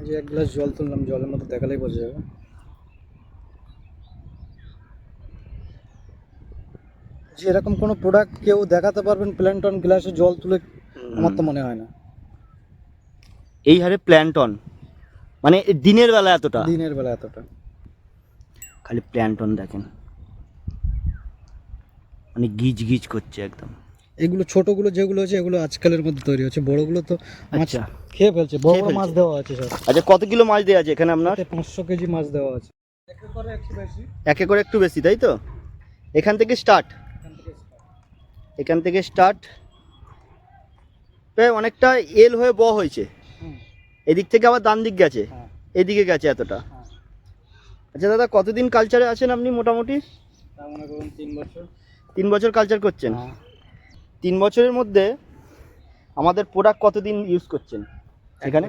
এই যে এক গ্লাস জল তুললাম জলের মতো দেখালেই বোঝা যাবে। যে এরকম কোনো প্রোডাক্ট কেউ দেখাতে পারবেন প্ল্যান্টন গ্লাসে জল তুলে আমার তো মনে হয় না। এই হারে প্ল্যান্টন মানে দিনের বেলা এতটা? দিনের বেলা এতটা। খালি প্ল্যান্টন দেখেন। মানে গিজ গিজ করছে একদম। এগুলো ছোটগুলো যেগুলো আছে এগুলো আজকালের মধ্যে তৈরি হচ্ছে। বড়গুলো তো মাছ আচ্ছা। খেয়ে ফেলছে বড় বড় মাছ দেওয়া আছে সব। আচ্ছা কত কিলো মাছ দেওয়া আছে এখানে আপনার? পাঁচশো কেজি মাছ দেওয়া আছে। একে করে একটু বেশি তাই তো? এখান থেকে স্টার্ট এখান থেকে স্টার্ট প্রায় অনেকটা এল হয়ে ব হয়েছে। এদিক থেকে আবার ডান দিক গেছে। হ্যাঁ। এদিকে গেছে এতটা। হ্যাঁ। আচ্ছা দাদা কতদিন কালচারে আছেন আপনি মোটামুটি? তিন বছর। তিন বছর কালচার করছেন। হ্যাঁ। তিন বছরের মধ্যে আমাদের প্রোডাক্ট কতদিন ইউজ করছেন? এখানে?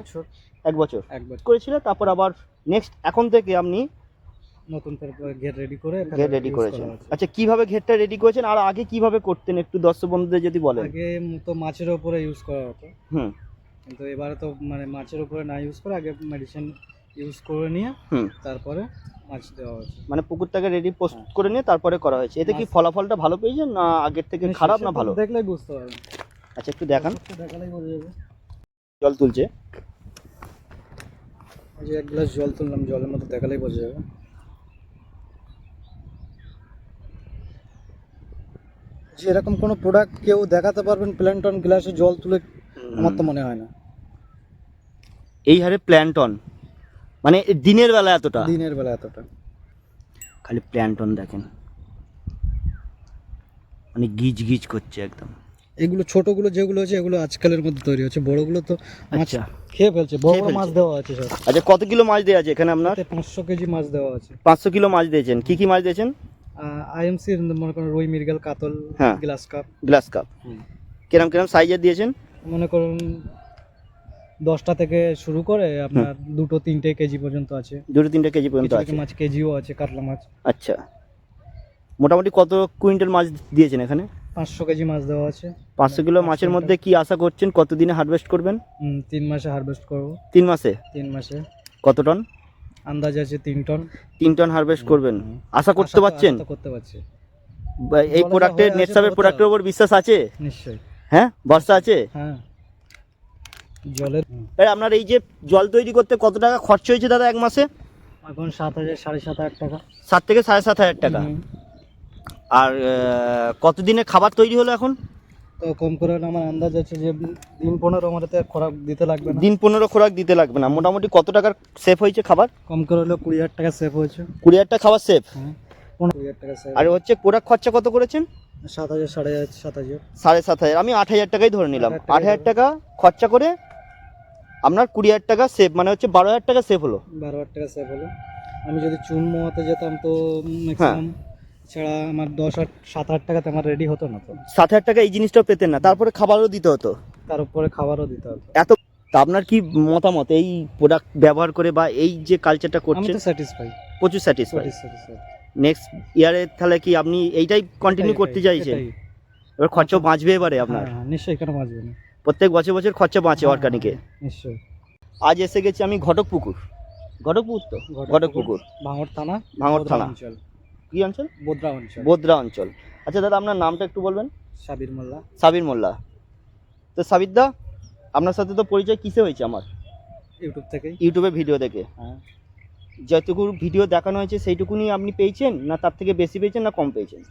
এক বছর। এক বছর। করেছিল তারপর আবার নেক্সট এখন থেকে আপনি নতুন ঘের রেডি করে ঘের রেডি করেছেন। আচ্ছা কীভাবে ঘেরটা রেডি করেছেন? আর আগে কীভাবে করতেন? একটু দর্শক বন্ধুদের যদি বলেন। আগে তো মাছের উপরে ইউজ করা হতো। হুম। কিন্তু এবারে তো মানে মাছের উপরে না ইউজ করে আগে মেডিসিন ইউজ করে নিয়ে তারপরে মাছ দেওয়া হচ্ছে মানে পুকুরটাকে রেডি প্রস্তুত হ্যাঁ। করে নিয়ে তারপরে করা হয়েছে। এতে কি ফলাফলটা ভালো পেয়েছেন না আগের থেকে খারাপ না ভালো? দেখলেই বুঝতে পারবেন। আচ্ছা একটু দেখান। দেখালেই বোঝা যাবে। জল তুলছে। এই যে এক গ্লাস জল তুললাম জলের মধ্যে দেখালেই বোঝা যাবে। যে এরকম কোনো প্রোডাক্ট কেউ দেখাতে পারবেন প্ল্যান্টন গ্লাসে জল তুলে আমার তো মনে হয় না। এই হারে প্ল্যান্টন মানে দিনের বেলা এতটা? দিনের বেলা এতটা। খালি প্ল্যান্টন দেখেন। মানে গিজ গিজ করছে একদম। এগুলো ছোটগুলো যেগুলো আছে এগুলো আজকালের মধ্যে তৈরি হচ্ছে। বড়গুলো তো মাছ আচ্ছা। খেয়ে ফেলছে। বড় বড় মাছ দেওয়া আছে সব। আচ্ছা কত কিলো মাছ দেওয়া আছে এখানে আপনার? পাঁচশো কেজি মাছ দেওয়া আছে। পাঁচশো কিলো মাছ দিয়েছেন। কি কি মাছ দিয়েছেন? আইএমসি মনে করেন রুই মৃগেল কাতল হ্যাঁ। Glass cup. Glass cup. কিরম কিরম সাইজের দিয়েছেন? মনে করুন দশটা থেকে শুরু করে আপনার দুটো তিনটে কেজি পর্যন্ত আছে। দুটো তিনটে কেজি পর্যন্ত আছে। মাছ কেজিও আছে কাতলা মাছ। আচ্ছা। মোটামুটি কত কুইন্টাল মাছ দিয়েছেন এখানে? পাঁচশো কেজি মাছ দেওয়া আছে। পাঁচশো কিলো মাছের মধ্যে কি আশা করছেন কতদিনে হারভেস্ট করবেন? তিন মাসে হারভেস্ট করব। তিন মাসে? তিন মাসে। কত টন? আন্দাজ আছে তিন টন। তিন টন হারভেস্ট করবেন। আশা করতে পারছেন করতে পারছি এই প্রোডাক্টের নেটসাপের প্রোডাক্টের উপর বিশ্বাস আছে? নিশ্চয়ই। হ্যাঁ? ভরসা আছে? হ্যাঁ। জলের আপনার এই যে জল তৈরি করতে কত টাকা খরচ হয়েছে দাদা এক মাসে? এখন সাত হাজার সাড়ে সাত হাজার টাকা। সাত থেকে সাড়ে সাত হাজার টাকা। আর আহ, কতদিনে খাবার তৈরি হলো এখন? তো কম করে হলে আমার আন্দাজ আছে যে দিন পনেরো হাতে খোরাক দিতে লাগবে না। দিন পনেরো খোরাক দিতে লাগবে না। মোটামুটি কত টাকার সেফ হয়েছে খাবার? কম করে হলেও কুড়ি হাজার টাকা সেভ হয়েছে। কুড়ি হাজার টাকা খাবার সেফ হ্যাঁ আর হচ্ছে প্রোডাক্ট খরচা কত করেছেন? সাত হাজার সাড়ে সাত হাজার। সাড়ে সাত হাজার। আমি আট হাজার টাকাই ধরে নিলাম। আট হাজার টাকা খরচা করে আপনার কুড়ি হাজার টাকা সেভ মানে হচ্ছে বারো হাজার টাকা সেভ হলো। বারো হাজার টাকা সেভ হলো। আমি যদি চুন মোয়াতে যেতাম তো ম্যাক্সিমাম ছাড়া আমার দশ হাজার সাত আট টাকাতে আমার রেডি হতো না তো। সাত হাজার টাকা এই জিনিসটাও পেতেন না তারপরে খাবারও দিতে হতো। তার উপরে খাবারও দিতে হতো। এত তা আপনার কি মতামত এই প্রোডাক্ট ব্যবহার করে বা এই যে কালচারটা আমি করছেন? তো স্যাটিসফাই প্রচুর স্যাটিসফাই নেক্সট ইয়ারে তাহলে কি আপনি এইটাই কন্টিনিউ করতে চাইছেন? এবার খরচাও বাঁচবে এবারে আপনার। হ্যাঁ নিশ্চয়ই কেন বাঁচবে না? প্রত্যেক বছর বছর খরচা বাঁচে হ্যাঁ, অর্গানিকে নিশ্চয়ই। আজ এসে গেছি আমি ঘটক পুকুর ঘটক পুকুর তো? ঘটক পুকুর ভাঙড় থানা ভাঙড় বোদরা থানা। অঞ্চল। কি অঞ্চল? বোদ্রা অঞ্চল। বোদ্রা অঞ্চল। আচ্ছা দাদা আপনার নামটা একটু বলবেন? সাবির মোল্লা। সাবির মোল্লা। তো সাবির দা আপনার সাথে তো পরিচয় কিসে হয়েছে আমার? ইউটিউব থেকে ইউটিউবে ভিডিও দেখে। হ্যাঁ। যতটুকু ভিডিও দেখানো হয়েছে সেইটুকুনি আপনি পেয়েছেন না তার থেকে বেশি পেয়েছেন না কম পেয়েছেন?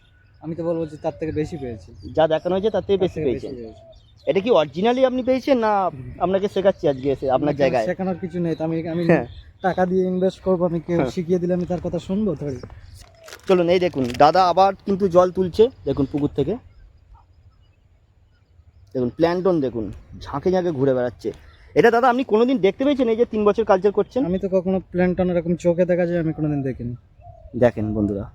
আমি তো বলব যে তার থেকে বেশি পেয়েছি। যা দেখানো হয়েছে তার থেকে বেশি পেয়েছেন। পেয়েছি। এটা কি অরিজিনালি আপনি পেয়েছেন না আপনাকে শেখাচ্ছি আজকে এসে আপনার জায়গায়? শেখানোর কিছু নেই আমি আমি হ্যাঁ। টাকা দিয়ে ইনভেস্ট করব আমি কেউ হ্যাঁ। শিখিয়ে দিলে আমি তার কথা শুনব থরি চলুন এই দেখুন দাদা আবার কিন্তু জল তুলছে দেখুন পুকুর থেকে। দেখুন প্ল্যান্টন দেখুন ঝাঁকে ঝাঁকে ঘুরে বেড়াচ্ছে। এটা দাদা আপনি কোনোদিন দেখতে পেয়েছেন এই যে তিন বছর কালচার করছেন? আমি তো কখনো প্ল্যান্টন এরকম চোখে দেখা যায় আমি কোনোদিন দেখিনি। দেখেন বন্ধুরা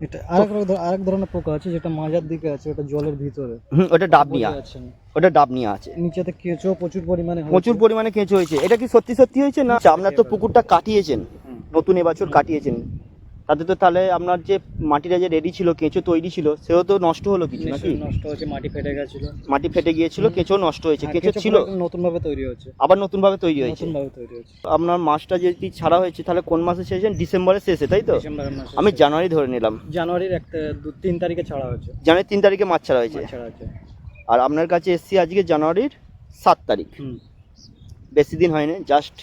এটা আরেক আরেক ধরনের পোকা আছে যেটা মাজার দিকে আছে ওটা জলের ভিতরে। ওটা ডাব নিয়ে বোঝা যাচ্ছে না। ওটা ডাবনিয়া আছে। নিচেতে কেঁচো প্রচুর পরিমাণে প্রচুর পরিমাণে কেঁচো হয়েছে। এটা কি সত্যি সত্যি হয়েছে না? আচ্ছা, আপনার তো পুকুরটা কাটিয়েছেন। নতুন এবছর কাটিয়েছেন। তাতে তো তাহলে আপনার যে মাটিটা যে রেডি ছিল কেঁচো তৈরি ছিল সেও তো নষ্ট হলো কিছু নাকি? নষ্ট হচ্ছে মাটি ফেটে গেছিল। মাটি ফেটে গিয়েছিল কেঁচো নষ্ট হয়েছে। কেঁচো কেঁচো ছিল। নতুন ভাবে তৈরি হয়েছে। আবার নতুন ভাবে তৈরি হয়েছে। নতুন ভাবে তৈরি হচ্ছে আপনার মাসটা যদি ছাড়া হয়েছে তাহলে কোন মাসে শেষে ডিসেম্বরের শেষে তাই তো? আমি জানুয়ারি ধরে নিলাম। জানুয়ারির এক দু তিন তারিখে ছাড়া হয়েছে। জানুয়ারি তিন তারিখে মাছ ছাড়া হয়েছে। হয়েছে। আর আপনার কাছে এসছি আজকে জানুয়ারির সাত তারিখ। বেশি দিন হয়নি জাস্ট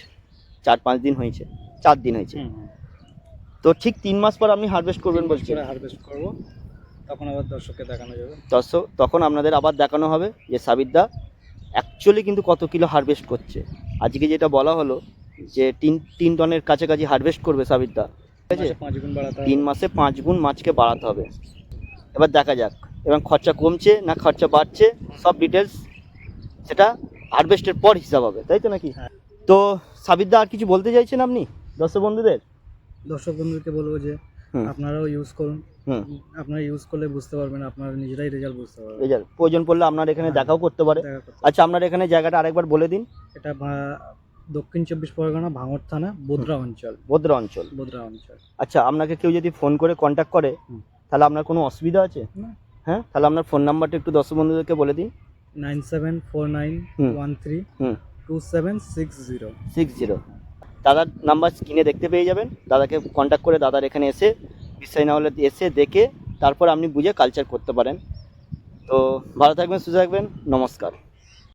চার পাঁচ দিন হয়েছে চার দিন হয়েছে। তো ঠিক তিন মাস পর আপনি হারভেস্ট করবেন বলছেন। হারভেস্ট করব। তখন আবার দর্শককে দেখানো যাবে। দর্শক তখন আপনাদের আবার দেখানো হবে যে সাবিরদা অ্যাকচুয়ালি কিন্তু কত কিলো হারভেস্ট করছে। আজকে যেটা বলা হলো যে তিন তিন টনের কাছাকাছি হারভেস্ট করবে সাবিরদা ঠিক আছে? পাঁচ গুণ বাড়াতে তিন মাসে পাঁচ গুণ মাছকে বাড়াতে হবে। এবার দেখা যাক এবং খরচা কমছে না খরচা বাড়ছে সব ডিটেলস সেটা হারভেস্টের পর হিসাব হবে তাই তো নাকি? হ্যাঁ। তো সাবিরদা আর কিছু বলতে চাইছেন আপনি দর্শক বন্ধুদের? দর্শক বন্ধুকে বলব যে আপনারাও ইউজ করুন। আপনারা ইউজ করলে বুঝতে পারবেন আপনারা নিজেরাই রেজাল্ট বুঝতে পারবেন। রেজাল্ট প্রয়োজন পড়লে আপনার এখানে হ্যাঁ। দেখাও করতে পারে। আচ্ছা আপনার এখানে জায়গাটা আরেকবার বলে দিন। এটা দক্ষিণ চব্বিশ পরগনা ভাঙর থানা বোদরা অঞ্চল। ভদ্রা অঞ্চল। বোদরা অঞ্চল। আচ্ছা আপনাকে কেউ যদি ফোন করে কন্ট্যাক্ট করে তাহলে আপনার কোনো অসুবিধা আছে। হ্যাঁ তাহলে আপনার ফোন নাম্বারটা একটু দর্শক বন্ধুদেরকে বলে দিন। Nine seven four nine one three two seven six zero. Six zero. দাদার নাম্বার স্ক্রিনে দেখতে পেয়ে যাবেন। দাদাকে কন্ট্যাক্ট করে দাদার এখানে এসে বিষয় না হলে এসে দেখে তারপর আপনি বুঝে কালচার করতে পারেন। তো ভালো থাকবেন, সুস্থ থাকবেন, নমস্কার।